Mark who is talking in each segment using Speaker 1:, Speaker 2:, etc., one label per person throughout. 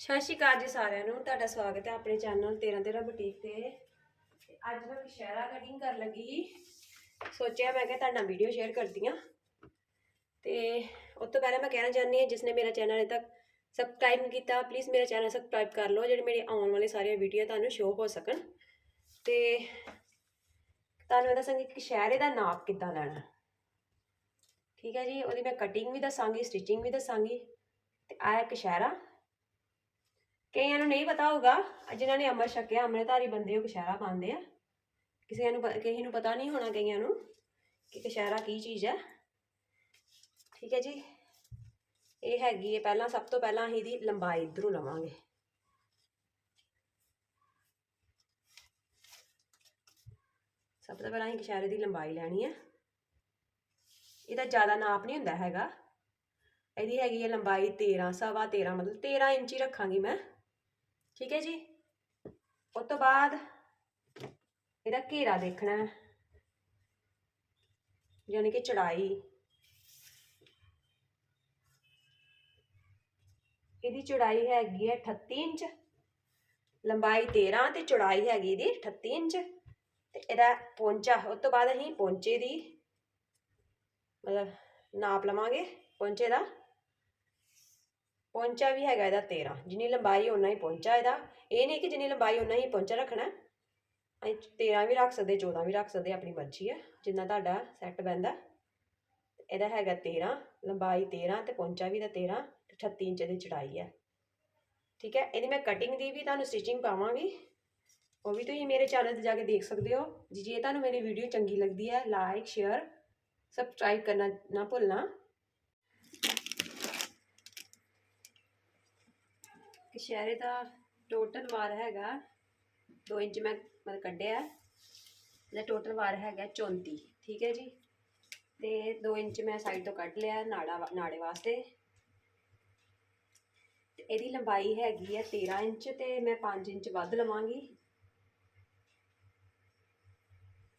Speaker 1: ਸਤਿ ਸ਼੍ਰੀ ਅਕਾਲ ਜੀ ਸਾਰਿਆਂ ਨੂੰ, ਤੁਹਾਡਾ ਸਵਾਗਤ ਹੈ ਆਪਣੇ ਚੈਨਲ 13 13 ਬੁਟੀਕ ਤੇ। ਤੇ ਅੱਜ ਮੈਂ ਕਸ਼ਹਿਰਾ ਕਟਿੰਗ ਕਰਨ ਲੱਗੀ ਸੋਚਿਆ ਮੈਂ ਕਿ ਤੁਹਾਡਾ ਵੀਡੀਓ ਸ਼ੇਅਰ ਕਰਦੀ ਹਾਂ। ਤੇ ਉਸ ਤੋਂ ਪਹਿਲਾਂ ਮੈਂ ਕਹਿਣਾ ਚਾਹੁੰਦੀ ਹਾਂ, ਜਿਸ ਨੇ ਮੇਰਾ ਚੈਨਲ ਅਜੇ ਤੱਕ ਸਬਸਕ੍ਰਾਈਬ ਨਹੀਂ ਕੀਤਾ ਪਲੀਜ਼ ਮੇਰਾ ਚੈਨਲ ਸਬਸਕ੍ਰਾਈਬ ਕਰ ਲਓ, ਜਿਹੜੇ ਮੇਰੇ ਆਉਣ ਵਾਲੇ ਸਾਰੀਆਂ ਵੀਡੀਓ ਤੁਹਾਨੂੰ ਸ਼ੋਅ ਹੋ ਸਕਣ। ਤੇ ਤੁਹਾਨੂੰ ਇਹ ਦੱਸਾਂਗੀ ਕਿ ਕਸ਼ਹਿਰੇ ਦਾ ਨਾਪ ਕਿੱਦਾਂ ਲੈਣਾ। ਠੀਕ ਹੈ ਜੀ, ਉਹਦੀ ਮੈਂ ਕਟਿੰਗ ਵੀ ਦੱਸਾਂਗੀ ਸਟਿਚਿੰਗ ਵੀ ਦੱਸਾਂਗੀ, ਤੇ ਆਇਆ ਹੈ ਕਈਆਂ ਨੂੰ ਨਹੀਂ ਪਤਾ ਹੋਊਗਾ, ਜਿਨ੍ਹਾਂ ਨੇ ਅੰਮ੍ਰਿਤ ਛਕਿਆ, ਅੰਮ੍ਰਿਤਧਾਰੀ ਬੰਦੇ ਉਹ ਕਸ਼ਹਿਰਾ ਪਾਉਂਦੇ ਆ। ਕਿਸੇ ਨੂੰ ਪ- ਕਿਸੇ ਨੂੰ ਪਤਾ ਨਹੀਂ ਹੋਣਾ ਕਈਆਂ ਨੂੰ ਕਿ ਕਸ਼ਹਿਰਾ ਕੀ ਚੀਜ਼ ਹੈ ਠੀਕ ਹੈ ਜੀ। ਇਹ ਹੈਗੀ ਹੈ ਪਹਿਲਾਂ, ਸਭ ਤੋਂ ਪਹਿਲਾਂ ਅਸੀਂ ਇਹਦੀ ਲੰਬਾਈ ਇਧਰੋਂ ਲਵਾਂਗੇ। ਸਭ ਤੋਂ ਪਹਿਲਾਂ ਅਸੀਂ ਕਸ਼ਹਿਰੇ ਦੀ ਲੰਬਾਈ ਲੈਣੀ ਹੈ ਇਹਦਾ ਜ਼ਿਆਦਾ ਨਾਪ ਨਹੀਂ ਹੁੰਦਾ ਹੈਗਾ। ਇਹਦੀ ਹੈਗੀ ਹੈ ਲੰਬਾਈ 13 ਸਵਾ 13 ਮਤਲਬ 13 ਇੰਚ ਹੀ ਰੱਖਾਂਗੀ ਮੈਂ। ਠੀਕ ਹੈ ਜੀ? ਉਸ ਤੋਂ ਬਾਅਦ ਇਹਦਾ ਘੇਰਾ ਦੇਖਣਾ ਹੈ। ਯਾਨੀ ਕਿ ਚੜਾਈ। ਇਹਦੀ ਚੌੜਾਈ ਹੈਗੀ ਹੈ 38 ਇੰਚ, ਲੰਬਾਈ 13 ਤੇ ਚੌੜਾਈ ਹੈਗੀ ਇਹਦੀ 38 ਇੰਚ ਤੇ ਇਹਦਾ ਪੌਂਚਾ, ਉਸ ਤੋਂ ਬਾਅਦ ਅਸੀਂ ਪੌਂਚੇ ਦੀ ਮਤਲਬ ਨਾਪ ਲਵਾਂਗੇ ਪੌਂਚੇ ਦਾ। ਪਹੁੰਚਾ ਵੀ ਹੈਗਾ ਇਹਦਾ 13 ਜਿੰਨੀ ਲੰਬਾਈ ਉਨਾ ਹੀ ਪਹੁੰਚਾ ਇਹਦਾ। ਇਹ ਨਹੀਂ ਕਿ ਜਿੰਨੀ ਲੰਬਾਈ ਉਨਾ ਹੀ ਪਹੁੰਚਾ ਰੱਖਣਾ ਅਸੀਂ 13 ਵੀ ਰੱਖ ਸਕਦੇ 14 ਵੀ ਰੱਖ ਸਕਦੇ, ਆਪਣੀ ਮਰਜ਼ੀ ਹੈ। ਜਿੰਨਾ ਤੁਹਾਡਾ ਸੈੱਟ ਬੈਂਦਾ ਇਹਦਾ ਹੈਗਾ 13 ਲੰਬਾਈ 13 ਤੇ ਪਹੁੰਚਾ ਵੀ ਦਾ 13 ਤੇ 38 ਇੰਚ ਦੀ ਚੜਾਈ ਹੈ। ਠੀਕ ਹੈ, ਇਹਦੀ ਮੈਂ ਕਟਿੰਗ ਦੀ ਵੀ ਤੁਹਾਨੂੰ ਸਟਿਚਿੰਗ ਪਾਵਾਂਗੀ। ਉਹ ਵੀ ਤੁਸੀਂ ਮੇਰੇ ਚੈਨਲ ਤੇ ਜਾ ਕੇ ਦੇਖ ਸਕਦੇ ਹੋ। ਜੀ ਜੇ ਤੁਹਾਨੂੰ ਮੇਰੀ ਵੀਡੀਓ ਚੰਗੀ ਲੱਗਦੀ ਹੈ ਲਾਈਕ ਸ਼ੇਅਰ ਸਬਸਕ੍ਰਾਈਬ ਕਰਨਾ ਨਾ ਭੁੱਲਣਾ। ਕਸ਼ਹਿਰੇ ਦਾ ਟੋਟਲ ਵਾਰ ਹੈਗਾ 2 ਇੰਚ ਮੈਂ ਮਤਲਬ ਕੱਢਿਆ ਇਹਦਾ ਟੋਟਲ ਵਾਰ ਹੈਗਾ 34 ਠੀਕ ਹੈ ਜੀ? ਤੇ 2 ਇੰਚ ਮੈਂ ਸਾਈਡ ਤੋਂ ਕੱਢ ਲਿਆ ਨਾੜਾ ਵਾ- ਨਾੜੇ ਵਾਸਤੇ। ਤੇ ਇਹਦੀ ਲੰਬਾਈ ਹੈਗੀ ਹੈ 13 ਇੰਚ ਤੇ ਮੈਂ 5 ਇੰਚ ਵੱਧ ਲਵਾਂਗੀ।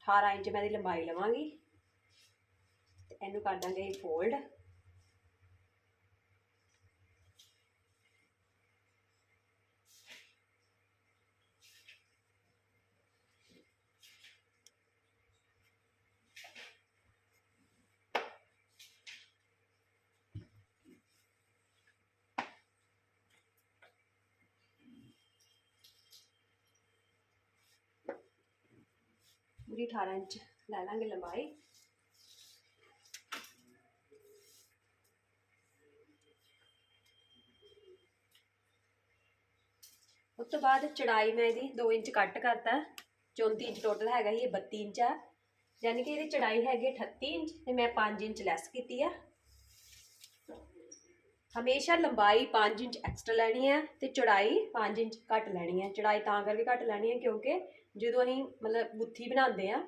Speaker 1: 18 ਇੰਚ ਮੈਂ ਇਹਦੀ ਲੰਬਾਈ ਲਵਾਂਗੀ। ਤੇ ਇਹਨੂੰ ਕਰ ਦਾਂਗੇ ਫੋਲਡ ਪੂਰੀ 18 ਇੰਚ ਲੈ ਲਾਂਗੇ ਲੰਬਾਈ। ਉਸ ਤੋਂ ਬਾਅਦ ਚੜਾਈ ਮੈਂ ਇਹਦੀ 2 ਇੰਚ ਕੱਟ ਕਰਤਾ। 34 ਇੰਚ ਟੋਟਲ ਹੈਗਾ ਹੀ ਇਹ 32 ਇੰਚ ਆ। ਯਾਨੀ ਕਿ ਇਹਦੀ ਚੜਾਈ ਹੈਗੀ ਹੈ 38 ਇੰਚ ਤੇ ਮੈਂ 5 ਇੰਚ ਲੈਸ ਕੀਤੀ ਆ। ਹਮੇਸ਼ਾ ਲੰਬਾਈ 5 ਇੰਚ ਐਕਸਟਰਾ ਲੈਣੀ ਹੈ ਤੇ ਚੌੜਾਈ 5 ਇੰਚ ਘੱਟ ਲੈਣੀ ਹੈ ਚੌੜਾਈ ਤਾਂ ਕਰਕੇ ਘੱਟ ਲੈਣੀ ਹੈ ਕਿਉਂਕਿ ਜਦੋਂ ਅਸੀਂ ਮਤਲਬ ਗੁੱਥੀ ਬਣਾਉਂਦੇ ਆ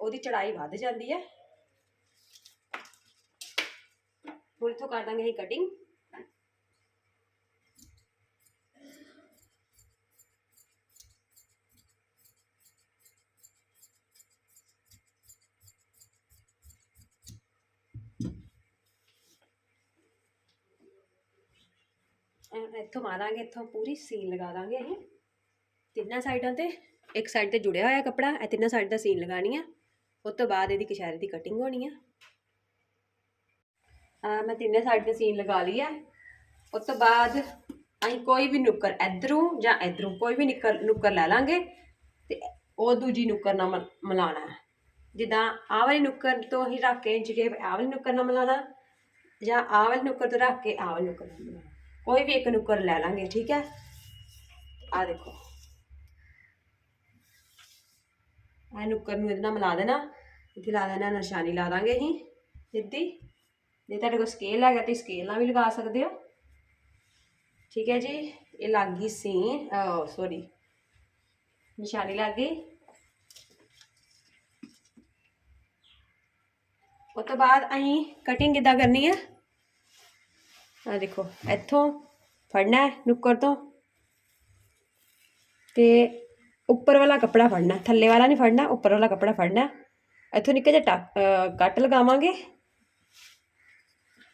Speaker 1: ਉਹਦੀ ਚੜਾਈ ਵੱਧ ਜਾਂਦੀ ਹੈ। ਹੁਣ ਇੱਥੋਂ ਕਰ ਦਾਂਗੇ ਅਸੀਂ ਕਟਿੰਗ ਇੱਥੋਂ ਮਾਰਾਂਗੇ, ਇੱਥੋਂ ਪੂਰੀ ਸੀਨ ਲਗਾ ਦਾਂਗੇ ਅਸੀਂ ਤਿੰਨਾਂ ਸਾਈਡਾਂ ਤੇ। ਇੱਕ ਸਾਈਡ ਤੇ ਜੁੜਿਆ ਹੋਇਆ ਕੱਪੜਾ, ਇਹ ਤਿੰਨਾਂ ਸਾਈਡ ਦਾ ਸੀਨ ਲਗਾਣੀ ਆ। ਉਸ ਤੋਂ ਬਾਅਦ ਇਹਦੀ ਕਸ਼ਾਰੇ ਦੀ ਕਟਿੰਗ ਹੋਣੀ ਆ। ਆ, ਮੈਂ ਤਿੰਨੇ ਸਾਈਡ ਤੇ ਸੀਨ ਲਗਾ ਲਈ ਆ। ਉਸ ਤੋਂ ਬਾਅਦ ਅਸੀਂ ਕੋਈ ਵੀ ਨੁੱਕਰ ਇਧਰੋਂ ਜਾਂ ਇਧਰੋਂ ਕੋਈ ਵੀ ਨਿੱਕਰ, ਨੁੱਕਰ ਲੈ ਲਾਂਗੇ ਤੇ ਉਹ ਦੂਜੀ ਨੁੱਕਰ ਨਾਲ ਮਿਲਾਉਣਾ ਹੈ। ਜਿੱਦਾਂ ਆਹ ਵਾਲੀ ਨੁੱਕਰ ਤੋਂ ਹੀ ਰੱਖ ਕੇ ਜਿਹੜੇ ਆਹ ਵਾਲੀ ਨੁੱਕਰ ਨਾਲ ਮਿਲਾਉਣਾ ਜਾਂ ਆਹ ਵਾਲੀ ਨੁੱਕਰ ਤੋਂ ਰੱਖ ਕੇ ਆਹ ਵਾਲੀ ਨੁੱਕਰ ਨਾਲ ਮਿਲਾਉਣਾ। ਕੋਈ ਵੀ ਇੱਕ ਨੁੱਕਰ ਲੈ ਲਾਂਗੇ, ਠੀਕ ਹੈ? ਆ ਦੇਖੋ। ਆ ਨੁੱਕਰ ਨੂੰ ਇਹਦੇ ਨਾਲ ਮਿਲਾ ਦੇਣਾ। ਇੱਥੇ ਲਾ ਦੇਣਾ, ਨਿਸ਼ਾਨੀ ਲਾ ਦਾਂਗੇ ਅਸੀਂ। ਸਿੱਧੀ ਜੇ ਤੁਹਾਡੇ ਕੋਲ ਸਕੇਲ ਹੈਗਾ ਤੇ ਸਕੇਲ ਨਾਲ ਵੀ ਲਗਾ ਸਕਦੇ ਹੋ। ਠੀਕ ਹੈ ਜੀ, ਇਹ ਲੱਗ ਗਈ ਸੀ ਸੌਰੀ ਨਿਸ਼ਾਨੀ ਲੱਗ ਗਈ। ਉਸ ਤੋਂ ਬਾਅਦ ਅਸੀਂ ਕਟਿੰਗ ਕਿੱਦਾਂ ਕਰਨੀ ਹੈ ਆ ਦੇਖੋ, ਇੱਥੋਂ ਫੜਨਾ ਹੈ ਨੁੱਕਰ ਤੋਂ। ਤੇ ਉੱਪਰ ਵਾਲਾ ਕੱਪੜਾ ਫੜਨਾ, ਥੱਲੇ ਵਾਲਾ ਨਹੀਂ ਫੜਨਾ, ਉੱਪਰ ਵਾਲਾ ਕੱਪੜਾ ਫੜਨਾ। ਇੱਥੋਂ ਨਿੱਕਾ ਜਿਹਾ ਟੱਕ- ਕੱਟ ਲਗਾਵਾਂਗੇ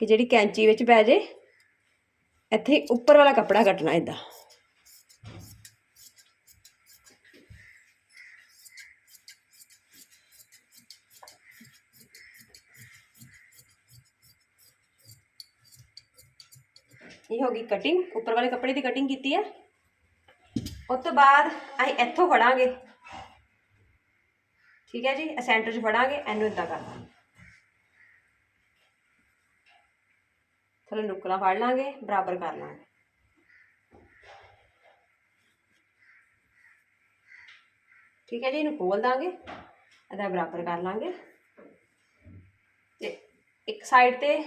Speaker 1: ਕਿ ਜਿਹੜੀ ਕੈਂਚੀ ਵਿੱਚ ਪੈ ਜੇ। ਇੱਥੇ ਉੱਪਰ ਵਾਲਾ ਕੱਪੜਾ ਕੱਟਣਾ ਇਦਾਂ ਇਹ ਹੋ ਗਈ ਕਟਿੰਗ ਉੱਪਰ ਵਾਲੇ ਕੱਪੜੇ ਦੀ ਕਟਿੰਗ ਕੀਤੀ ਹੈ ਉਸ ਤੋਂ ਬਾਅਦ ਅਸੀਂ ਇੱਥੋਂ ਫੜਾਂਗੇ। ਠੀਕ ਹੈ ਜੀ? ਇਹ ਸੈਂਟਰ 'ਚ ਫੜਾਂਗੇ, ਇਹਨੂੰ ਇਦਾਂ ਕਰ ਦਾਂਗੇ ਥੱਲੇ ਨੁਕਰਾਂ ਫੜ ਲਾਂਗੇ, ਬਰਾਬਰ ਕਰ ਲਾਂਗੇ। ਠੀਕ ਹੈ ਜੀ? ਇਹਨੂੰ ਖੋਲ ਦਾਂਗੇ, ਇਹਦਾ ਬਰਾਬਰ ਕਰ ਲਾਂਗੇ। ਤੇ ਇੱਕ ਸਾਈਡ ਤੇ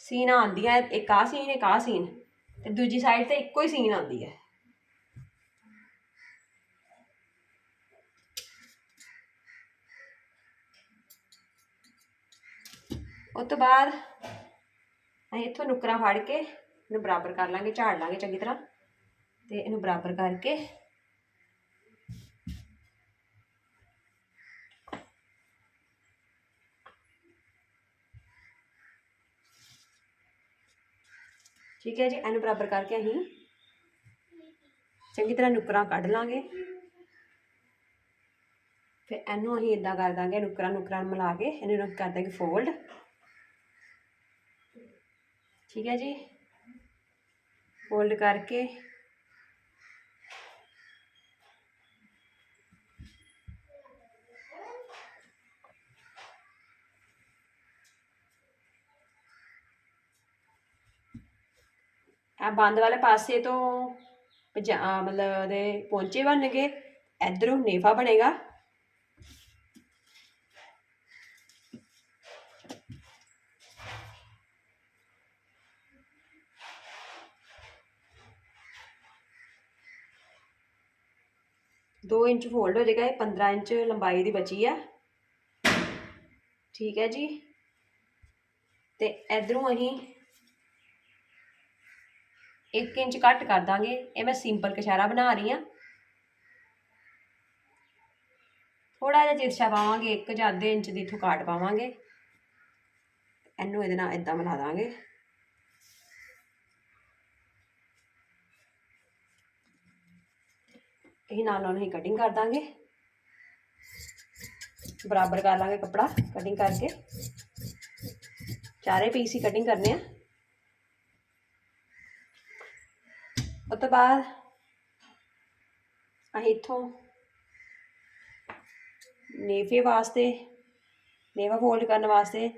Speaker 1: ਸੀਨ ਆਉਂਦੀਆਂ ਇੱਕ ਆ ਸੀਨ ਇੱਕ ਆ ਸੀਨ ਤੇ ਦੂਜੀ ਸਾਈਡ ਤੇ ਇੱਕੋ ਹੀ ਸੀਨ ਆਉਂਦੀ ਹੈ। ਉਸ ਤੋਂ ਬਾਅਦ ਅਸੀਂ ਇੱਥੋਂ ਨੁਕਰਾਂ ਫੜ ਕੇ ਇਹਨੂੰ ਬਰਾਬਰ ਕਰ ਲਾਂਗੇ, ਝਾੜ ਲਾਂਗੇ ਚੰਗੀ ਤਰ੍ਹਾਂ। ਤੇ ਇਹਨੂੰ ਬਰਾਬਰ ਕਰਕੇ ਠੀਕ ਹੈ ਜੀ, ਇਹਨੂੰ ਬਰਾਬਰ ਕਰਕੇ ਅਸੀਂ ਚੰਗੀ ਤਰ੍ਹਾਂ ਨੁਕਰਾਂ ਕੱਢ ਲਾਂਗੇ। ਫਿਰ ਇਹਨੂੰ ਅਸੀਂ ਇਦਾਂ ਕਰ ਦਾਂਗੇ, ਨੁਕਰਾਂ ਨੁਕਰਾਂ ਮਿਲਾ ਕੇ ਇਹਨੂੰ ਕਰ ਦਾਂਗੇ ਫੋਲਡ ਠੀਕ ਹੈ ਜੀ? ਫੋਲਡ ਕਰਕੇ। ਆ ਬੰਦ ਵਾਲੇ ਪਾਸੇ ਤੋਂ ਪਜਾ ਮਤਲਬ ਦੇ ਪੌਂਚੇ ਬਣਨਗੇ। ਇਧਰੋਂ ਨੇਫਾ ਬਣੇਗਾ। ਦੋ ਇੰਚ ਫੋਲਡ ਹੋ ਜਾਏਗਾ, ਇਹ 15 ਇੰਚ ਲੰਬਾਈ ਦੀ ਬਚੀ ਆ। ਠੀਕ ਹੈ ਜੀ। ਤੇ ਇਧਰੋਂ ਅਸੀਂ 1 ਇੰਚ ਕੱਟ ਕਰ ਦਾਂਗੇ। ਇਹ ਮੈਂ ਸਿੰਪਲ ਕਸ਼ਾਰਾ ਬਣਾ ਰਹੀ ਆ ਥੋੜਾ ਜਿਹਾ ਤਿਰਛਾ ਪਾਵਾਂਗੇ 1 ਜਾਂ ਅੱਧੇ ਇੰਚ ਦੀ ਇਥੋਂ ਕਾਟ ਪਾਵਾਂਗੇ। ਇਹਨੂੰ ਇਹਦੇ ਨਾਲ ਇਦਾਂ ਬਣਾ ਦਾਂਗੇ। ਇਹ ਨਾਲ ਨਾਲ ਹੀ ਕਟਿੰਗ ਕਰ ਦਾਂਗੇ। ਬਰਾਬਰ ਕਰ ਲਾਂਗੇ ਕੱਪੜਾ ਕਟਿੰਗ ਕਰਕੇ। ਚਾਰੇ ਪੀਸ ਹੀ ਕਟਿੰਗ ਕਰਨੇ ਆ। ਉਸ ਤੋਂ ਬਾਅਦ ਅਸੀਂ ਇੱਥੋਂ ਨੇਫੇ ਵਾਸਤੇ, ਨੇਵਾ ਫੋਲਡ ਕਰਨ ਵਾਸਤੇ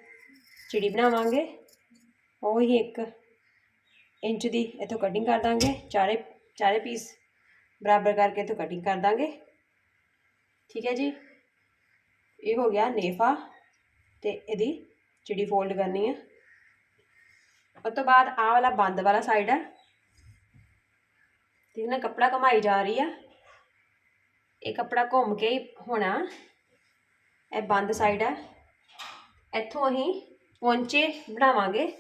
Speaker 1: ਚਿੜੀ ਬਣਾਵਾਂਗੇ। ਉਹ ਹੀ ਇੱਕ ਇੰਚ ਦੀ ਇੱਥੋਂ ਕਟਿੰਗ ਕਰ ਦਾਂਗੇ। ਚਾਰੇ ਚਾਰੇ ਪੀਸ ਬਰਾਬਰ ਕਰਕੇ ਇੱਥੋਂ ਕਟਿੰਗ ਕਰ ਦਾਂਗੇ। ਠੀਕ ਹੈ ਜੀ? ਇਹ ਹੋ ਗਿਆ ਨੇਫਾ ਤੇ ਇਹਦੀ ਚਿੜੀ ਫੋਲਡ ਕਰਨੀ ਹੈ ਉਸ ਤੋਂ ਬਾਅਦ ਆਹ ਵਾਲਾ ਬੰਦ ਵਾਲਾ ਸਾਈਡ ਹੈ ਠੀਕ ਨਾ ਕੱਪੜਾ ਘਮਾਈ ਜਾ ਰਹੀ ਆ। ਇਹ ਕੱਪੜਾ ਘੁੰਮ ਕੇ ਹੀ ਹੋਣਾ। ਇਹ ਬੰਦ ਸਾਈਡ ਹੈ ਇੱਥੋਂ ਅਸੀਂ ਪੌਂਚੇ ਬਣਾਵਾਂਗੇ।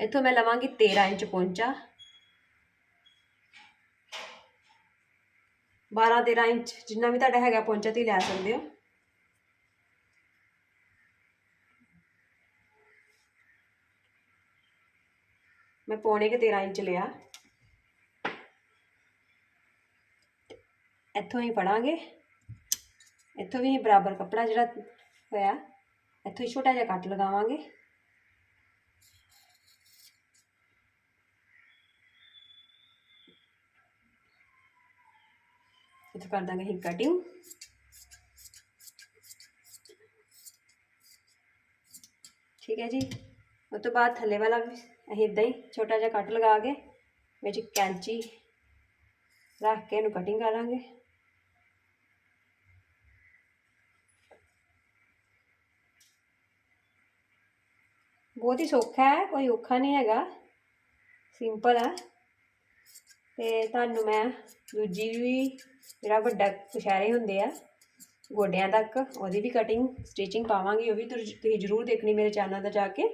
Speaker 1: ਇੱਥੋਂ ਮੈਂ ਲਵਾਂਗੀ 13 ਇੰਚ ਪੌਂਚਾ। 12 13 ਇੰਚ, ਜਿੰਨਾ ਵੀ ਤੁਹਾਡਾ ਹੈਗਾ ਪਹੁੰਚਾ ਤੇ ਲੈ ਸਕਦੇ ਹੋ। ਮੈਂ ਪੌਣੇ ਕੇ 13 ਇੰਚ ਲਿਆ। ਇੱਥੋਂ ਹੀ ਪੜਾਂਗੇ ਇੱਥੋਂ ਵੀ ਬਰਾਬਰ ਕੱਪੜਾ ਜਿਹੜਾ ਹੋਇਆ, ਇੱਥੋਂ ਹੀ ਛੋਟਾ ਜਿਹਾ ਕੱਟ ਲਗਾਵਾਂਗੇ। ਇੱਥੇ ਕਰ ਦਾਂਗੇ ਅਸੀਂ ਕਟਿੰਗ ਠੀਕ ਹੈ ਜੀ। ਉਸ ਤੋਂ ਬਾਅਦ ਥੱਲੇ ਵਾਲਾ ਵੀ ਅਸੀਂ ਇਦਾਂ ਹੀ ਛੋਟਾ ਜਿਹਾ ਕੱਟ ਲਗਾ ਕੇ ਵਿੱਚ ਕੈਂਚੀ ਰੱਖ ਕੇ ਇਹਨੂੰ ਕਟਿੰਗ ਕਰਾਂਗੇ ਬਹੁਤ ਹੀ ਸੌਖਾ ਹੈ, ਕੋਈ ਔਖਾ ਨਹੀਂ ਹੈਗਾ। ਸਿੰਪਲ ਹੈ। ਤੇ ਤੁਹਾਨੂੰ ਮੈਂ ਦੂਜੀ ਵੀ ਜਿਹੜਾ ਵੱਡਾ ਕਸ਼ਾਰੇ ਹੁੰਦੇ ਆ, ਗੋਡਿਆਂ ਤੱਕ, ਉਹਦੀ ਵੀ ਕਟਿੰਗ ਸਟਿਚਿੰਗ ਪਾਵਾਂਗੀ, ਉਹ ਵੀ ਤੁਸੀਂ ਜ਼ਰੂਰ ਦੇਖਣੀ ਮੇਰੇ ਚੈਨਲ ਤੇ ਜਾ ਕੇ।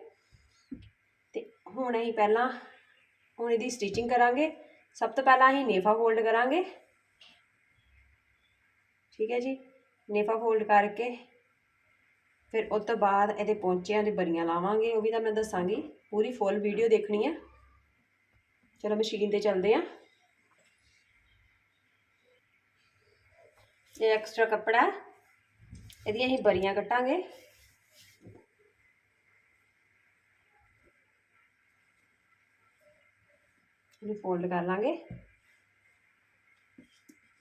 Speaker 1: ਤੇ ਹੁਣ ਅਸੀਂ ਪਹਿਲਾਂ, ਹੁਣ ਇਹਦੀ ਸਟਿਚਿੰਗ ਕਰਾਂਗੇ। ਸਭ ਤੋਂ ਪਹਿਲਾਂ ਅਸੀਂ ਨੇਫਾ ਫੋਲਡ ਕਰਾਂਗੇ। ਠੀਕ ਹੈ ਜੀ? ਨੇਫਾ ਫੋਲਡ ਕਰਕੇ, ਫਿਰ ਉਸ ਤੋਂ ਬਾਅਦ ਇਹਦੇ ਪੌਂਚਿਆਂ ਦੇ ਬਰੀਆਂ ਲਾਵਾਂਗੇ, ਉਹ ਵੀ ਤਾਂ ਮੈਂ ਦੱਸਾਂਗੀ। ਪੂਰੀ ਫੁੱਲ ਵੀਡੀਓ ਦੇਖਣੀ ਹੈ ਚਲੋ ਮਸ਼ੀਨ ਤੇ ਚੱਲਦੇ ਆ। ਇਹ ਐਕਸਟਰਾ ਕੱਪੜਾ, ਇਹਦੀਆਂ ਅਸੀਂ ਬਰੀਆਂ ਕੱਟਾਂਗੇ। ਇਹਨੂੰ ਫੋਲਡ ਕਰ ਲਾਂਗੇ।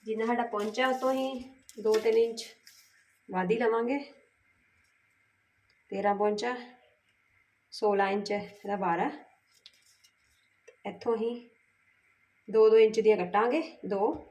Speaker 1: ਜਿੰਨਾ ਸਾਡਾ ਪਹੁੰਚਾ ਉਸ ਤੋਂ ਹੀ 2-3 ਇੰਚ ਵਾਧੀ ਲਵਾਂਗੇ। 13 ਪਹੁੰਚਾ 16 ਇੰਚ ਇਹਦਾ 12 ਇੱਥੋਂ ਹੀ 2-2 ਇੰਚ ਦੀਆਂ ਕੱਟਾਂਗੇ, ਦੋ।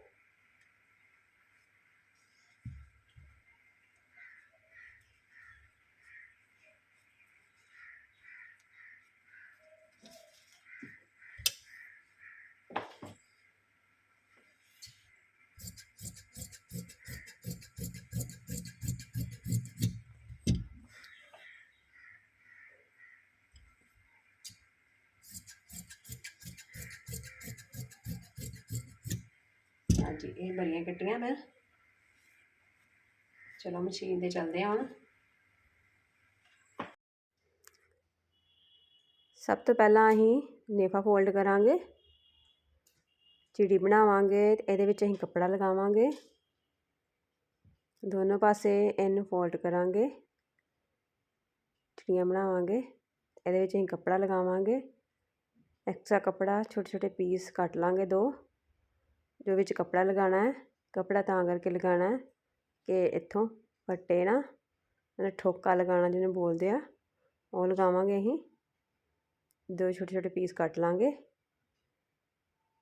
Speaker 1: ਹਾਂਜੀ, ਇਹ ਬਰੀਆਂ ਕੱਟੀਆਂ ਮੈਂ। ਚਲੋ, ਮਸ਼ੀਨ ਤੇ ਚੱਲਦੇ ਹਾਂ ਹੁਣ। ਸਭ ਤੋਂ ਪਹਿਲਾਂ ਅਸੀਂ ਨੇਫਾ ਫੋਲਡ ਕਰਾਂਗੇ। ਚਿੜੀ ਬਣਾਵਾਂਗੇ ਤੇ ਇਹਦੇ ਵਿੱਚ ਅਸੀਂ ਕੱਪੜਾ ਲਗਾਵਾਂਗੇ। ਦੋਨੋਂ ਪਾਸੇ ਇਹਨੂੰ ਫੋਲਡ ਕਰਾਂਗੇ। ਚਿੜੀਆਂ ਬਣਾਵਾਂਗੇ ਇਹਦੇ ਵਿੱਚ ਅਸੀਂ ਕੱਪੜਾ ਲਗਾਵਾਂਗੇ। ਐਕਸਟਰਾ ਕੱਪੜਾ ਛੋਟੇ ਛੋਟੇ ਪੀਸ ਕੱਟ ਲਾਂਗੇ ਦੋ। ਜੋ ਵਿੱਚ ਕੱਪੜਾ ਲਗਾਉਣਾ ਹੈ, ਕੱਪੜਾ ਤਾਂ ਕਰਕੇ ਲਗਾਉਣਾ ਹੈ ਕਿ ਇੱਥੋਂ ਫੱਟੇ ਨਾ ਠੋਕਾ ਲਗਾਉਣਾ ਜਿਹਨੂੰ ਬੋਲਦੇ ਆ, ਉਹ ਲਗਾਵਾਂਗੇ ਅਸੀਂ। ਦੋ ਛੋਟੇ ਛੋਟੇ ਪੀਸ ਕੱਟ ਲਾਂਗੇ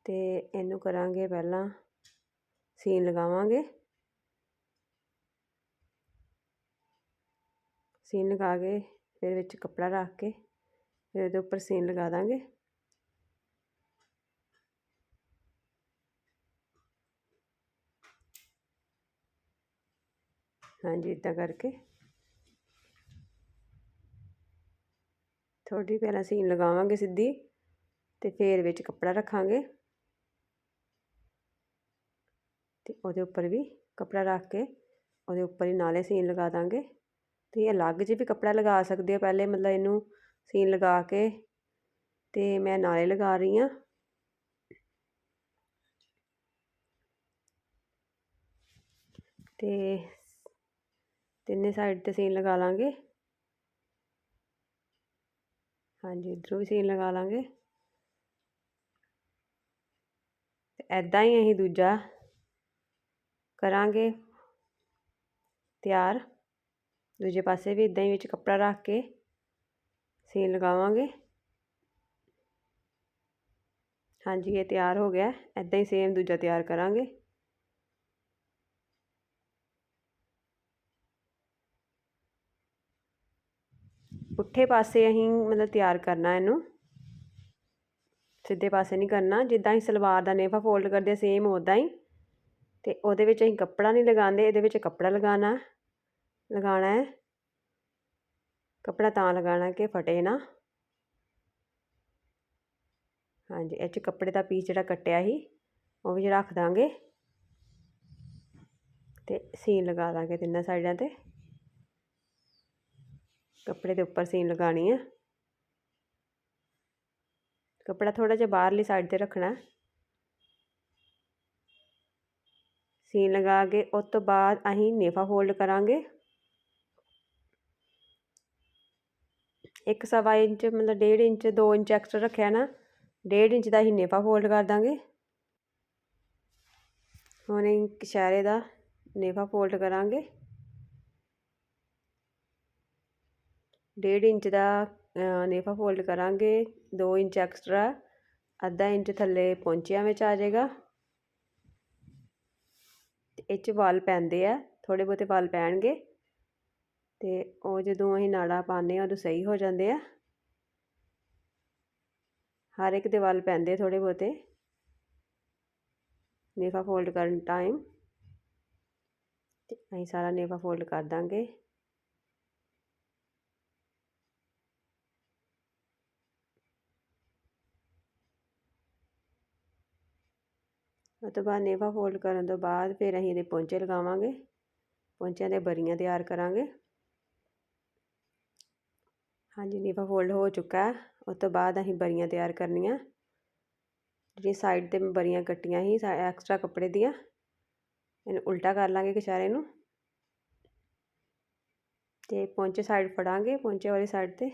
Speaker 1: ਤੇ ਇਹਨੂੰ ਕਰਾਂਗੇ ਪਹਿਲਾਂ ਸੀਨ ਲਗਾਵਾਂਗੇ। ਸੀਨ ਲਗਾ ਕੇ ਫਿਰ ਵਿੱਚ ਕੱਪੜਾ ਰੱਖ ਕੇ ਫਿਰ ਇਹਦੇ ਉੱਪਰ ਸੀਨ ਲਗਾ ਦਾਂਗੇ। ਹਾਂਜੀ ਇਦਾਂ ਕਰਕੇ। ਥੋੜੀ ਪਹਿਲਾਂ ਸੀਨ ਲਗਾਵਾਂਗੇ ਸਿੱਧੀ ਤੇ ਫਿਰ ਵਿੱਚ ਕੱਪੜਾ ਰੱਖਾਂਗੇ। ਤੇ ਉਹਦੇ ਉੱਪਰ ਵੀ ਕੱਪੜਾ ਰੱਖ ਕੇ ਉਹਦੇ ਉੱਪਰ ਹੀ ਨਾਲੇ ਸੀਨ ਲਗਾ ਦਾਂਗੇ। ਤੁਸੀਂ ਅਲੱਗ ਜਿਹੀ ਵੀ ਕੱਪੜਾ ਲਗਾ ਸਕਦੇ ਹੋ ਪਹਿਲੇ, ਮਤਲਬ ਇਹਨੂੰ ਸੀਨ ਲਗਾ ਕੇ ਤੇ ਮੈਂ ਨਾਲੇ ਲਗਾ ਰਹੀ ਹਾਂ। ਤੇ ਤਿੰਨੇ ਸਾਈਡ ਤੇ ਸੀਨ ਲਗਾ ਲਾਂਗੇ। ਹਾਂਜੀ, ਇਧਰੋਂ ਵੀ ਸੀਨ ਲਗਾ ਲਾਂਗੇ। ਤੇ ਐਦਾਂ ਹੀ ਅਸੀਂ ਦੂਜਾ ਕਰਾਂਗੇ ਤਿਆਰ। ਦੂਜੇ ਪਾਸੇ ਵੀ ਇਦਾਂ ਹੀ ਵਿੱਚ ਕੱਪੜਾ ਰੱਖ ਕੇ ਸੀਨ ਲਗਾਵਾਂਗੇ। ਹਾਂਜੀ, ਇਹ ਤਿਆਰ ਹੋ ਗਿਆ। ਐਦਾਂ ਹੀ ਸੇਮ ਦੂਜਾ ਤਿਆਰ ਕਰਾਂਗੇ। ਪੁੱਠੇ ਪਾਸੇ ਅਸੀਂ ਮਤਲਬ ਤਿਆਰ ਕਰਨਾ ਇਹਨੂੰ। ਸਿੱਧੇ ਪਾਸੇ ਨਹੀਂ ਕਰਨਾ। ਜਿੱਦਾਂ ਹੀ ਸਲਵਾਰ ਦਾ ਨੇਫਾ ਫੋਲਡ ਕਰਦੇ ਸੇਮ ਉਦਾਂ ਹੀ। ਤੇ ਉਹਦੇ ਵਿੱਚ ਅਸੀਂ ਕੱਪੜਾ ਨਹੀਂ ਲਗਾਉਂਦੇ, ਇਹਦੇ ਵਿੱਚ ਕੱਪੜਾ ਲਗਾਉਣਾ ਲਗਾਉਣਾ ਹੈ। ਕੱਪੜਾ ਤਾਂ ਲਗਾਉਣਾ ਕਿ ਫਟੇ ਨਾ। ਹਾਂਜੀ, ਇਹ 'ਚ ਕੱਪੜੇ ਦਾ ਪੀਸ ਜਿਹੜਾ ਕੱਟਿਆ ਸੀ, ਉਹ ਵੀ ਰੱਖ ਦਾਂਗੇ। ਤੇ ਸੀਨ ਲਗਾ ਦਾਂਗੇ ਤਿੰਨਾਂ ਸਾਈਡਾਂ ਤੇ। ਕੱਪੜੇ ਦੇ ਉੱਪਰ ਸੀਨ ਲਗਾਣੀ ਹੈ ਕੱਪੜਾ ਥੋੜਾ ਜਿਹਾ ਬਾਹਰਲੀ ਸਾਈਡ ਤੇ ਰੱਖਣਾ। ਸੀਨ ਲਗਾ ਕੇ ਉਸ ਤੋਂ ਬਾਅਦ ਅਸੀਂ ਨੇਫਾ ਫੋਲਡ ਕਰਾਂਗੇ। ਇੱਕ ਸਵਾ ਇੰਚ, ਮਤਲਬ ਡੇਢ ਇੰਚ 2 ਇੰਚ ਐਕਸਟਰਾ ਰੱਖਿਆ ਨਾ, ਡੇਢ ਇੰਚ ਦਾ ਅਸੀਂ ਨੇਫਾ ਫੋਲਡ ਕਰ ਦਾਂਗੇ। ਹੁਣ ਇੱਕ ਦਾ ਨੇਫਾ ਫੋਲਡ ਕਰਾਂਗੇ। ਡੇਢ ਇੰਚ ਦਾ ਨੇਫਾ ਫੋਲਡ ਕਰਾਂਗੇ 2 ਇੰਚ ਐਕਸਟਰਾ, ਅੱਧਾ ਇੰਚ ਥੱਲੇ ਪੌਂਚਿਆਂ ਵਿੱਚ ਆ ਜਾਏਗਾ। ਤੇ ਇਹ 'ਚ ਵਾਲ ਪੈਂਦੇ ਆ ਥੋੜੇ ਬਹੁਤੇ ਵਾਲ ਪੈਣਗੇ। ਤੇ ਉਹ ਜਦੋਂ ਅਸੀਂ ਨਾੜਾ ਪਾਉਂਦੇ ਆ ਉਦੋਂ ਸਹੀ ਹੋ ਜਾਂਦੇ ਆ। ਹਰ ਇੱਕ ਦੇ ਵਾਲ ਪੈਂਦੇ ਥੋੜੇ ਬਹੁਤੇ। ਨੇਫਾ ਫੋਲਡ ਕਰਨ ਟਾਈਮ ਤੇ ਅਸੀਂ ਸਾਰਾ ਨੇਫਾ ਫੋਲਡ ਕਰ ਦਾਂਗੇ। ਉਹ ਤੋਂ ਬਾਅਦ ਨੇਫਾ ਫੋਲਡ ਕਰਨ ਤੋਂ ਬਾਅਦ ਫਿਰ ਅਸੀਂ ਇਹਦੇ ਪੌਂਚੇ ਲਗਾਵਾਂਗੇ। ਪੌਂਚਿਆਂ ਦੇ ਬਰੀਆਂ ਤਿਆਰ ਕਰਾਂਗੇ। ਹਾਂਜੀ ਨੇਫਾ ਫੋਲਡ ਹੋ ਚੁੱਕਾ ਹੈ। ਉਸ ਤੋਂ ਬਾਅਦ ਅਸੀਂ ਬਰੀਆਂ ਤਿਆਰ ਕਰਨੀਆਂ। ਜਿਹੜੀ ਸਾਈਡ ਤੇ ਬਰੀਆਂ ਕੱਟੀਆਂ ਸੀ ਐਕਸਟਰਾ ਕੱਪੜੇ ਦੀਆਂ। ਇਹਨੂੰ ਉਲਟਾ ਕਰ ਲਾਂਗੇ ਕਿਸ਼ਾਰੇ ਨੂੰ। ਤੇ ਪੌਂਚੇ ਸਾਈਡ ਫੜਾਂਗੇ, ਪੌਂਚੇ ਵਾਲੀ ਸਾਈਡ ਤੇ।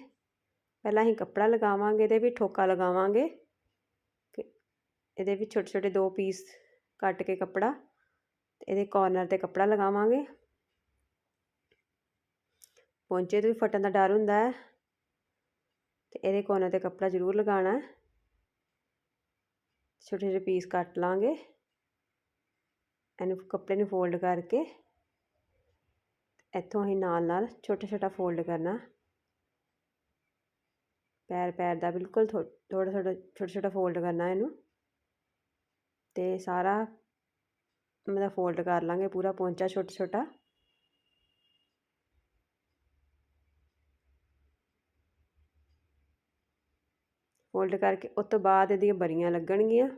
Speaker 1: ਪਹਿਲਾਂ ਅਸੀਂ ਕੱਪੜਾ ਲਗਾਵਾਂਗੇ ਤੇ ਵੀ ਠੋਕਾ ਲਗਾਵਾਂਗੇ। ਇਹਦੇ ਵਿੱਚ ਛੋਟੇ ਛੋਟੇ ਦੋ ਪੀਸ ਕੱਟ ਕੇ ਕੱਪੜਾ ਤੇ ਇਹਦੇ ਕਾਰਨਰ ਤੇ ਕੱਪੜਾ ਲਗਾਵਾਂਗੇ। ਪਹੁੰਚੇ ਤੋਂ ਵੀ ਫਟਣ ਦਾ ਡਰ ਹੁੰਦਾ ਹੈ ਤੇ ਇਹਦੇ ਕੋਨੇ ਤੇ ਕੱਪੜਾ ਜ਼ਰੂਰ ਲਗਾਉਣਾ ਹੈ। ਛੋਟੇ ਛੋਟੇ ਪੀਸ ਕੱਟ ਲਾਂਗੇ। ਇਹਨੂੰ ਕੱਪੜੇ ਨੂੰ ਫੋਲਡ ਕਰਕੇ ਇੱਥੋਂ ਅਸੀਂ ਨਾਲ ਨਾਲ ਛੋਟਾ ਛੋਟਾ ਫੋਲਡ ਕਰਨਾ। ਪੈਰ ਪੈਰ ਦਾ ਬਿਲਕੁਲ ਥੋੜਾ ਥੋੜਾ ਛੋਟਾ ਛੋਟਾ ਫੋਲਡ ਕਰਨਾ ਇਹਨੂੰ। ਤੇ ਸਾਰਾ ਮਤਲਬ ਫੋਲਡ ਕਰ ਲਾਂਗੇ ਪੂਰਾ ਪੌਂਚਾ ਛੋਟਾ ਛੋਟਾ। ਫੋਲਡ ਕਰਕੇ ਉਸ ਤੋਂ ਬਾਅਦ ਇਹਦੀਆਂ ਬਰੀਆਂ ਲੱਗਣਗੀਆਂ।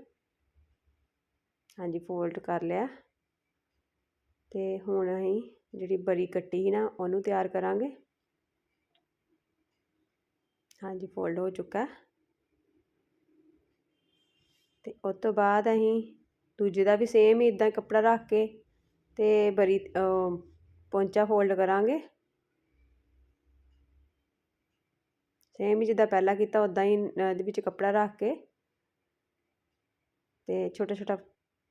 Speaker 1: ਹਾਂਜੀ ਫੋਲਡ ਕਰ ਲਿਆ। ਤੇ ਹੁਣ ਅਸੀਂ ਜਿਹੜੀ ਬਰੀ ਕੱਟੀ ਸੀ ਨਾ, ਉਹਨੂੰ ਤਿਆਰ ਕਰਾਂਗੇ। ਹਾਂਜੀ ਫੋਲਡ ਹੋ ਚੁੱਕਾ। ਅਤੇ ਉਹ ਤੋਂ ਬਾਅਦ ਅਸੀਂ ਦੂਜੇ ਦਾ ਵੀ ਸੇਮ ਹੀ ਇਦਾਂ ਕੱਪੜਾ ਰੱਖ ਕੇ ਅਤੇ ਬਰੀ ਪੌਂਚਾ ਫੋਲਡ ਕਰਾਂਗੇ। ਸੇਮ ਹੀ ਜਿੱਦਾਂ ਪਹਿਲਾਂ ਕੀਤਾ ਉੱਦਾਂ ਹੀ ਇਹਦੇ ਵਿੱਚ ਕੱਪੜਾ ਰੱਖ ਕੇ ਅਤੇ ਛੋਟਾ ਛੋਟਾ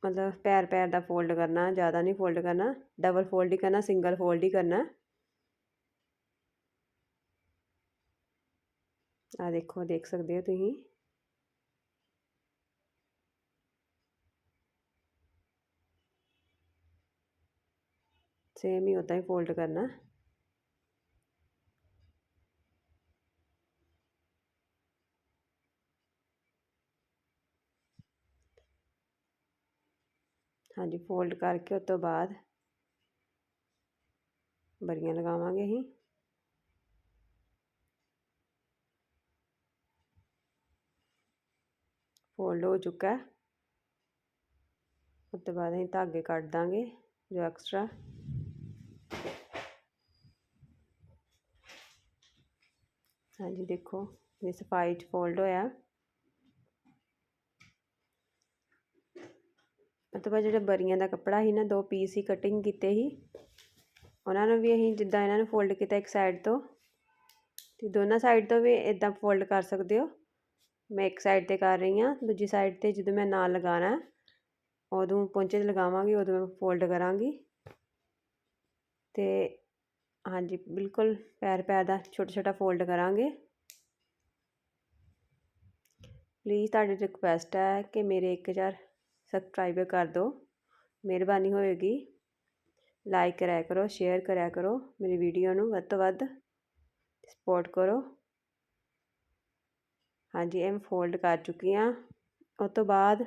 Speaker 1: ਮਤਲਬ ਪੈਰ ਪੈਰ ਦਾ ਫੋਲਡ ਕਰਨਾ, ਜ਼ਿਆਦਾ ਨਹੀਂ ਫੋਲਡ ਕਰਨਾ ਡਬਲ ਫੋਲਡ ਹੀ ਕਰਨਾ ਸਿੰਗਲ ਫੋਲਡ ਹੀ ਕਰਨਾ। ਆ ਦੇਖੋ, ਦੇਖ ਸਕਦੇ ਹੋ ਤੁਸੀਂ। ਸੇਮ ਹੀ ਉਦਾਂ ਹੀ ਫੋਲਡ ਕਰਨਾ। ਹਾਂਜੀ ਫੋਲਡ ਕਰਕੇ ਉਸ ਤੋਂ ਬਾਅਦ ਬਰੀਆਂ ਲਗਾਵਾਂਗੇ ਅਸੀਂ। ਫੋਲਡ ਹੋ ਚੁੱਕਾ ਹੈ। ਉਸ ਤੋਂ ਬਾਅਦ ਅਸੀਂ ਧਾਗੇ ਕੱਢ ਦਾਂਗੇ, ਜੋ ਐਕਸਟਰਾ ਹਾਂਜੀ, ਦੇਖੋ, ਇਹ ਸਫ਼ਾਈ ਚ ਫੋਲਡ ਹੋਇਆ। ਮਤਲਬ ਜਿਹੜਾ ਬਰੀਆਂ ਦਾ ਕੱਪੜਾ ਸੀ ਨਾ, ਦੋ ਪੀਸ ਹੀ ਕਟਿੰਗ ਕੀਤੇ ਸੀ। ਉਹਨਾਂ ਨੂੰ ਵੀ ਅਸੀਂ ਜਿੱਦਾਂ ਇਹਨਾਂ ਨੂੰ ਫੋਲਡ ਕੀਤਾ ਇੱਕ ਸਾਈਡ ਤੋਂ, ਤੇ ਦੋਨਾਂ ਸਾਈਡ ਤੋਂ ਵੀ ਇਦਾਂ ਫੋਲਡ ਕਰ ਸਕਦੇ ਹੋ। ਮੈਂ ਇੱਕ ਸਾਈਡ ਤੇ ਕਰ ਰਹੀ ਹਾਂ, ਦੂਜੀ ਸਾਈਡ ਤੇ ਜਦੋਂ ਮੈਂ ਨਾਲ ਲਗਾਣਾ ਉਦੋਂ ਪੌਂਚੇ ਤੇ ਲਗਾਵਾਂਗੀ, ਉਦੋਂ ਮੈਂ ਫੋਲਡ ਕਰਾਂਗੀ। ਤੇ ਹਾਂਜੀ, ਬਿਲਕੁਲ। ਪੈਰ ਪੈਰ ਦਾ ਛੋਟਾ ਛੋਟਾ ਫੋਲਡ ਕਰਾਂਗੇ। ਪਲੀਜ਼ ਤੁਹਾਡੀ ਰਿਕੁਐਸਟ ਹੈ ਕਿ ਮੇਰੇ 1000 ਸਬਸਕ੍ਰਾਈਬਰ ਕਰ ਦਿਓ। ਮਿਹਰਬਾਨੀ ਹੋਏਗੀ। ਲਾਈਕ ਕਰਿਆ ਕਰੋ ਸ਼ੇਅਰ ਕਰਿਆ ਕਰੋ ਮੇਰੀ ਵੀਡੀਓ ਨੂੰ, ਵੱਧ ਤੋਂ ਵੱਧ ਸਪੋਰਟ ਕਰੋ। ਹਾਂਜੀ ਐਮ ਫੋਲਡ ਕਰ ਚੁੱਕੀ ਆ ਉਸ ਤੋਂ ਬਾਅਦ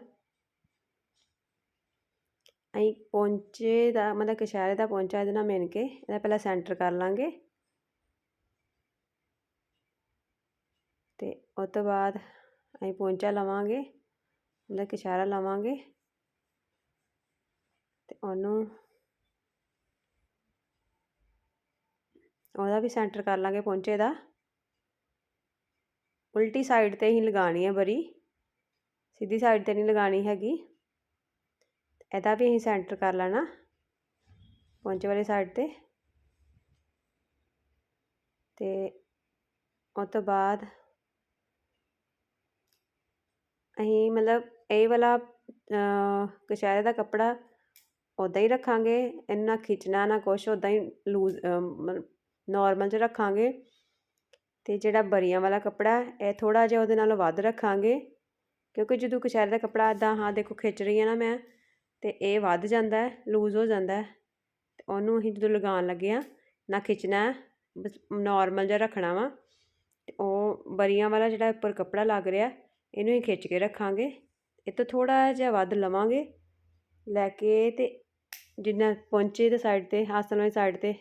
Speaker 1: ਅਸੀਂ ਪੌਂਚੇ ਦਾ ਮਤਲਬ ਕਿਸ਼ਾਰੇ ਦਾ ਪੌਂਚਾ ਇਹਦੇ ਨਾਲ ਮਿਣ ਕੇ, ਇਹਦਾ ਪਹਿਲਾਂ ਸੈਂਟਰ ਕਰ ਲਾਂਗੇ। ਤੇ ਉਸ ਤੋਂ ਬਾਅਦ ਅਸੀਂ ਪੌਂਚਾ ਲਵਾਂਗੇ, ਮਤਲਬ ਕਿਸ਼ਾਰਾ ਲਵਾਂਗੇ। ਤੇ ਉਹਨੂੰ ਉਹਦਾ ਵੀ ਸੈਂਟਰ ਕਰ ਲਾਂਗੇ ਪੌਂਚੇ ਦਾ। ਉਲਟੀ ਸਾਈਡ ਤੇ ਹੀ ਲਗਾਣੀ ਹੈ ਬਰੀ। ਸਿੱਧੀ ਸਾਈਡ ਤੇ ਨਹੀਂ ਲਗਾਣੀ ਹੈਗੀ। ਇਹਦਾ ਵੀ ਅਸੀਂ ਸੈਂਟਰ ਕਰ ਲੈਣਾ, ਪੌਂਚੇ ਵਾਲੀ ਸਾਈਡ ਤੇ। ਤੇ ਉਸ ਤੋਂ ਬਾਅਦ ਅਸੀਂ ਮਤਲਬ ਇਹ ਵਾਲਾ ਕਸ਼ਾਰੇ ਦਾ ਕੱਪੜਾ ਉਦਾਂ ਹੀ ਰੱਖਾਂਗੇ ਇੰਨਾ ਖਿੱਚਣਾ, ਨਾ ਕੁਛ ਉਦਾਂ ਹੀ ਲੂਜ਼ ਨਾਰਮਲ 'ਚ ਰੱਖਾਂਗੇ। ਤੇ ਜਿਹੜਾ ਬਰੀਆਂ ਵਾਲਾ ਕੱਪੜਾ, ਇਹ ਥੋੜਾ ਜਿਹਾ ਉਹਦੇ ਨਾਲੋਂ ਵੱਧ ਰੱਖਾਂਗੇ। ਕਿਉਂਕਿ ਜਦੋਂ ਕਸ਼ਾਰੇ ਦਾ ਕੱਪੜਾ ਇਦਾਂ ਹਾਂ, ਦੇਖੋ ਖਿੱਚ ਰਹੀ ਹੈ ਨਾ ਮੈਂ ਅਤੇ ਇਹ ਵੱਧ ਜਾਂਦਾ ਲੂਜ਼ ਹੋ ਜਾਂਦਾ ਹੈ। ਉਹਨੂੰ ਅਸੀਂ ਜਦੋਂ ਲਗਾਉਣ ਲੱਗੇ ਹਾਂ, ਨਾ ਖਿੱਚਣਾ ਬਸ ਨੋਰਮਲ ਜਿਹਾ ਰੱਖਣਾ ਵਾ ਅਤੇ ਉਹ ਬਰੀਆਂ ਵਾਲਾ ਜਿਹੜਾ ਉੱਪਰ ਕੱਪੜਾ ਲੱਗ ਰਿਹਾ, ਇਹਨੂੰ ਹੀ ਖਿੱਚ ਕੇ ਰੱਖਾਂਗੇ। ਇਹ ਤੋਂ ਥੋੜ੍ਹਾ ਜਿਹਾ ਵੱਧ ਲਵਾਂਗੇ, ਲੈ ਕੇ ਅਤੇ ਜਿੰਨਾ ਪਹੁੰਚੇ ਦੇ ਸਾਈਡ ਤੇ, ਆਸਣ ਵਾਲੀ ਸਾਈਡ ਤੇ,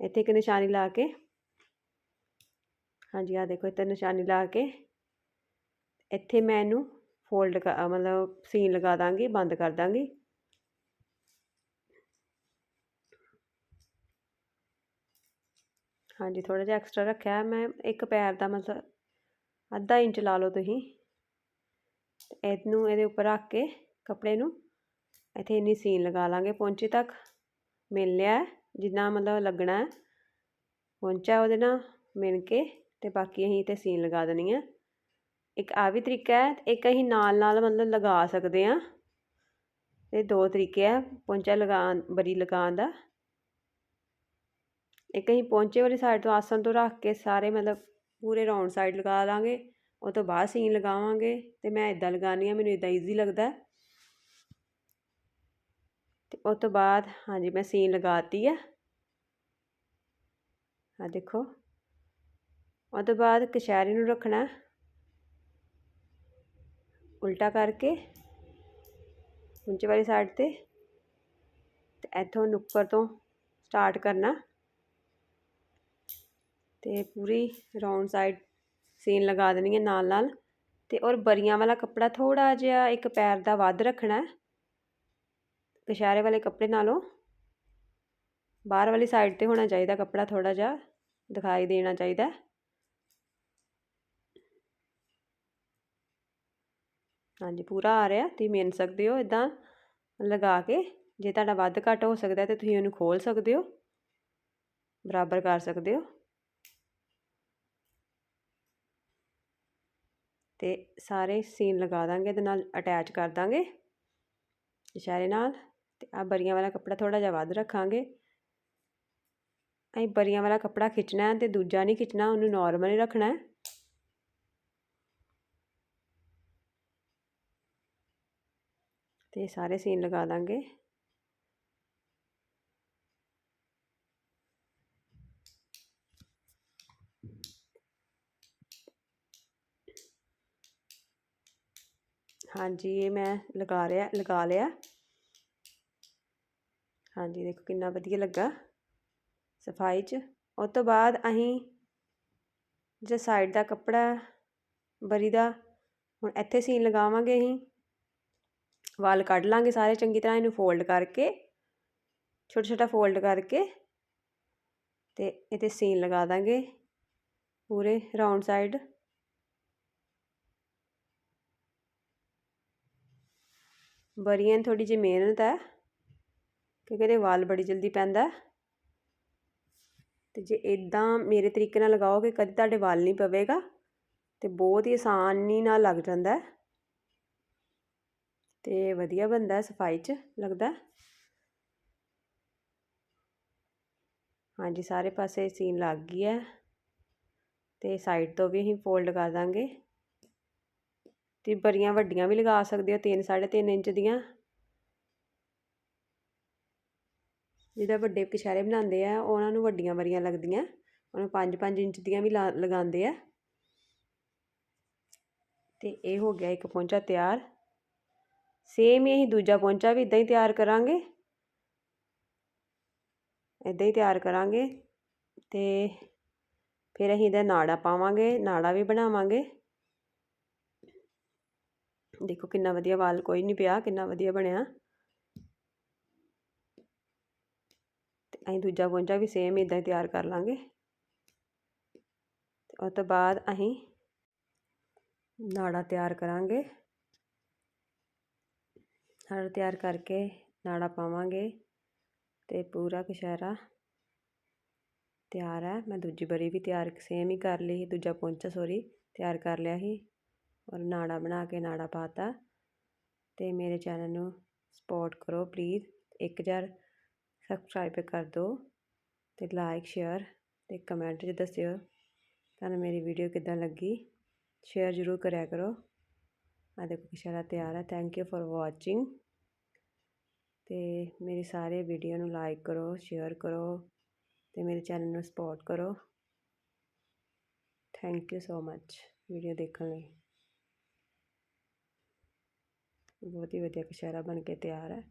Speaker 1: ਇੱਥੇ ਇੱਕ ਨਿਸ਼ਾਨੀ ਲਾ ਕੇ, ਹਾਂਜੀ ਆ ਦੇਖੋ ਇੱਥੇ ਨਿਸ਼ਾਨੀ ਲਾ ਕੇ, ਇੱਥੇ ਮੈਂ ਇਹਨੂੰ ਫੋਲਡ ਮਤਲਬ ਸੀਨ ਲਗਾ ਦਾਂਗੀ, ਬੰਦ ਕਰ ਦਾਂਗੀ। ਹਾਂਜੀ ਥੋੜਾ ਜਿਹਾ ਐਕਸਟਰਾ ਰੱਖਿਆ ਮੈਂ ਇੱਕ ਪੈਰ ਦਾ ਮਤਲਬ ਅੱਧਾ ਇੰਚ ਲਾ ਲਓ ਤੁਸੀਂ। ਇਹਨੂੰ ਇਹਦੇ ਉੱਪਰ ਰੱਖ ਕੇ ਕੱਪੜੇ ਨੂੰ ਇੱਥੇ ਇੰਨੀ ਸੀਨ ਲਗਾ ਲਾਂਗੇ। ਪੌਂਚੇ ਤੱਕ ਮਿਲ ਲਿਆ ਜਿੰਨਾ ਮਤਲਬ ਲੱਗਣਾ ਹੈ। ਪੌਂਚਾ ਉਹਦੇ ਨਾਲ ਮਿਣ ਕੇ ਤੇ ਬਾਕੀ ਅਸੀਂ ਤੇ ਸੀਨ ਲਗਾ ਦੇਣੀ ਹੈ। ਇੱਕ ਆ ਵੀ ਤਰੀਕਾ ਹੈ। ਇੱਕ ਅਸੀਂ ਨਾਲ ਨਾਲ ਮਤਲਬ ਲਗਾ ਸਕਦੇ ਆ ਇਹ ਦੋ ਤਰੀਕੇ ਆ ਪੌਂਚਾ ਲਗਾਉਣ, ਬਰੀ ਲਗਾਉਣ ਦਾ। ਇੱਕ ਅਸੀਂ ਪਹੁੰਚੇ ਵਾਲੀ ਸਾਈਡ ਤੋਂ ਆਸਣ ਤੋਂ ਰੱਖ ਕੇ ਸਾਰੇ ਮਤਲਬ ਪੂਰੇ ਰਾਉਂਡ ਸਾਈਡ ਲਗਾ ਲਾਂਗੇ, ਉਹ ਤੋਂ ਬਾਅਦ ਸੀਨ ਲਗਾਵਾਂਗੇ ਤੇ ਮੈਂ ਇਦਾਂ ਲਗਾਉਣੀ ਆ ਮੈਨੂੰ ਇਦਾਂ ਈਜ਼ੀ ਲੱਗਦਾ ਤੇ ਉਸ ਤੋਂ ਬਾਅਦ, ਹਾਂਜੀ, ਮੈਂ ਸੀਨ ਲਗਾਤੀ ਆ ਆ ਦੇਖੋ। ਉਹ ਤੋਂ ਬਾਅਦ ਕਸ਼ਹਿਰੀ ਨੂੰ ਰੱਖਣਾ ਉਲਟਾ ਕਰਕੇ ਉੱਚੇ ਵਾਲੀ ਸਾਈਡ ਤੇ। ਤੇ ਇੱਥੋਂ ਨੁੱਕਰ ਤੋਂ ਸਟਾਰਟ ਕਰਨਾ। ਅਤੇ ਪੂਰੀ ਰਾਊਂਡ ਸਾਈਡ ਸੀਨ ਲਗਾ ਦੇਣੀ ਹੈ ਨਾਲ ਨਾਲ। ਅਤੇ ਔਰ ਬਰੀਆਂ ਵਾਲਾ ਕੱਪੜਾ ਥੋੜ੍ਹਾ ਜਿਹਾ ਇੱਕ ਪੈਰ ਦਾ ਵੱਧ ਰੱਖਣਾ ਹੈ। ਵਾਲੇ ਕੱਪੜੇ ਨਾਲੋਂ ਬਾਹਰ ਵਾਲੀ ਸਾਈਡ ਤੇ ਹੋਣਾ ਚਾਹੀਦਾ ਕੱਪੜਾ ਥੋੜ੍ਹਾ ਜਿਹਾ, ਦਿਖਾਈ ਦੇਣਾ ਚਾਹੀਦਾ ਹਾਂਜੀ, ਪੂਰਾ ਆ ਰਿਹਾ, ਤੁਸੀਂ ਮਿਣ ਸਕਦੇ ਹੋ ਇਦਾਂ ਲਗਾ ਕੇ। ਜੇ ਤੁਹਾਡਾ ਵੱਧ ਘੱਟ ਹੋ ਸਕਦਾ ਤੇ ਤੁਸੀਂ ਉਹਨੂੰ ਖੋਲ ਸਕਦੇ ਹੋ। ਬਰਾਬਰ ਕਰ ਸਕਦੇ ਹੋ। ਤੇ ਸਾਰੇ ਸੀਨ ਲਗਾ ਦਾਂਗੇ ਇਹਦੇ ਨਾਲ ਅਟੈਚ ਕਰ ਦਾਂਗੇ ਇਸ਼ਾਰੇ ਨਾਲ ਤੇ ਆ ਬਰੀਆਂ ਵਾਲਾ ਕੱਪੜਾ ਥੋੜਾ ਜਿਹਾ ਵੱਧ ਰੱਖਾਂਗੇ। ਅਸੀਂ ਬਰੀਆਂ ਵਾਲਾ ਕੱਪੜਾ ਖਿੱਚਣਾ ਹੈ ਤੇ ਦੂਜਾ ਨਹੀਂ ਖਿੱਚਣਾ, ਉਹਨੂੰ ਨਾਰਮਲ ਹੀ ਰੱਖਣਾ ਹੈ। ਤੇ ਸਾਰੇ ਸੀਨ ਲਗਾ ਦਾਂਗੇ। ਹਾਂਜੀ, ਇਹ ਮੈਂ ਲਗਾ ਰਿਹਾ ਲਗਾ ਲਿਆ। ਹਾਂਜੀ, ਦੇਖੋ ਕਿੰਨਾ ਵਧੀਆ ਲੱਗਾ ਸਫ਼ਾਈ 'ਚ। ਉਸ ਤੋਂ ਬਾਅਦ ਅਸੀਂ ਜੇ ਸਾਈਡ ਦਾ ਕੱਪੜਾ ਬਰੀ ਦਾ, ਹੁਣ ਇੱਥੇ ਸੀਨ ਲਗਾਵਾਂਗੇ ਅਸੀਂ। ਵਾਲ ਕੱਢ ਲਾਂਗੇ ਸਾਰੇ ਚੰਗੀ ਤਰ੍ਹਾਂ ਇਹਨੂੰ ਫੋਲਡ ਕਰਕੇ ਛੋਟਾ ਛੋਟਾ ਫੋਲਡ ਕਰਕੇ ਤੇ ਇਹਤੇ ਸੀਨ ਲਗਾ ਦਾਂਗੇ ਪੂਰੇ ਰਾਉਂਡ ਸਾਈਡ ਬਰੀਆਂ ਥੋੜੀ ਜਿਹੀ ਮਿਹਨਤ ਹੈ, ਕਿਉਂਕਿ ਇਹਦੇ ਵਾਲ ਬੜੀ ਜਲਦੀ ਪੈਂਦਾ ਤੇ ਜੇ ਇਦਾਂ ਮੇਰੇ ਤਰੀਕੇ ਨਾਲ ਲਗਾਓਗੇ, ਕਦੇ ਤੁਹਾਡੇ ਵਾਲ ਨਹੀਂ ਪਵੇਗਾ ਤੇ ਬਹੁਤ ਹੀ ਆਸਾਨੀ ਨਾਲ ਲੱਗ ਜਾਂਦਾ ਤੇ ਵਧੀਆ ਬੰਦਾ ਸਫ਼ਾਈ 'ਚ, ਲੱਗਦਾ ਹਾਂਜੀ, ਸਾਰੇ ਪਾਸੇ ਸੀਨ ਲੱਗ ਗਈ ਹੈ। ਤੇ ਸਾਈਡ ਤੋਂ ਵੀ ਅਸੀਂ ਫੋਲਡ ਕਰ ਦਾਂਗੇ। ਤੇ ਬਰੀਆਂ ਵੱਡੀਆਂ ਵੀ ਲਗਾ ਸਕਦੇ ਹੋ 3 3.5 ਇੰਚ ਦੀਆਂ। ਜਿਹਦਾ ਵੱਡੇ ਕਸ਼ਾਰੇ ਬਣਾਉਂਦੇ ਆ, ਉਹਨਾਂ ਨੂੰ ਵੱਡੀਆਂ ਬਰੀਆਂ ਲੱਗਦੀਆਂ। ਉਹਨਾਂ 5-5 ਇੰਚ ਦੀਆਂ ਵੀ ਲਗਾਉਂਦੇ ਆ। ਤੇ ਇਹ ਹੋ ਗਿਆ ਇੱਕ ਪੌਂਚਾ ਤਿਆਰ। ਸੇਮ ਹੀ ਅਸੀਂ ਦੂਜਾ ਪੌਂਚਾ ਵੀ ਇਦਾਂ ਹੀ ਤਿਆਰ ਕਰਾਂਗੇ। ਇਦਾਂ ਹੀ ਤਿਆਰ ਕਰਾਂਗੇ। ਤੇ ਫਿਰ ਅਸੀਂ ਇਹਦਾ ਨਾੜਾ ਪਾਵਾਂਗੇ, ਨਾੜਾ ਵੀ ਬਣਾਵਾਂਗੇ। ਦੇਖੋ ਕਿੰਨਾ ਵਧੀਆ ਵਾਲ, ਕੋਈ ਨਹੀਂ ਪਿਆ, ਕਿੰਨਾ ਵਧੀਆ ਬਣਿਆ। ਤੇ ਅਸੀਂ ਦੂਜਾ ਪੌਂਚਾ ਵੀ ਸੇਮ ਇਦਾਂ ਹੀ ਤਿਆਰ ਕਰ ਲਾਂਗੇ। ਤੇ ਉਸ ਤੋਂ ਬਾਅਦ ਅਸੀਂ ਨਾੜਾ ਤਿਆਰ ਕਰਾਂਗੇ। ਨਾੜਾ ਤਿਆਰ ਕਰਕੇ ਨਾੜਾ ਪਾਵਾਂਗੇ ਤੇ ਪੂਰਾ ਕਸ਼ਹਿਰਾ ਤਿਆਰ ਹੈ। ਮੈਂ ਦੂਜੀ ਬਰੀ ਵੀ ਤਿਆਰ ਸੇਮ ਹੀ ਕਰ ਲਈ ਦੂਜਾ ਪੌਂਚਾ ਸੋਰੀ ਤਿਆਰ ਕਰ ਲਿਆ ਸੀ। ਔਰ ਨਾੜਾ ਬਣਾ ਕੇ ਨਾੜਾ ਪਾਤਾ। ਤੇ ਮੇਰੇ ਚੈਨਲ ਨੂੰ ਸਪੋਰਟ ਕਰੋ ਪਲੀਜ਼ 1000 ਸਬਸਕ੍ਰਾਈਬ ਕਰ ਦਿਓ ਤੇ ਲਾਈਕ ਸ਼ੇਅਰ ਤੇ ਕਮੈਂਟ 'ਚ ਦੱਸਿਓ ਤੁਹਾਨੂੰ ਮੇਰੀ ਵੀਡੀਓ ਕਿੱਦਾਂ ਲੱਗੀ। ਸ਼ੇਅਰ ਜ਼ਰੂਰ ਕਰਿਆ ਕਰੋ। ਆ ਦੇਖੋ ਕਿਸ਼ਾਰਾ ਤਿਆਰ ਹੈ। ਥੈਂਕ ਯੂ ਫॉर ਵਾਚਿੰਗ ਤੇ ਮੇਰੀ ਸਾਰੇ ਵੀਡੀਓ ਨੂੰ ਲਾਈਕ ਕਰੋ ਸ਼ੇਅਰ ਕਰੋ ਤੇ ਮੇਰੇ ਚੈਨਲ ਨੂੰ ਸਪੋਰਟ ਕਰੋ। Thank you so much video ਦੇਖਣ ਲਈ। ਬਹੁਤ ਹੀ ਵਧੀਆ ਕਸ਼ਹਿਰਾ ਬਣ ਕੇ ਤਿਆਰ ਹੈ।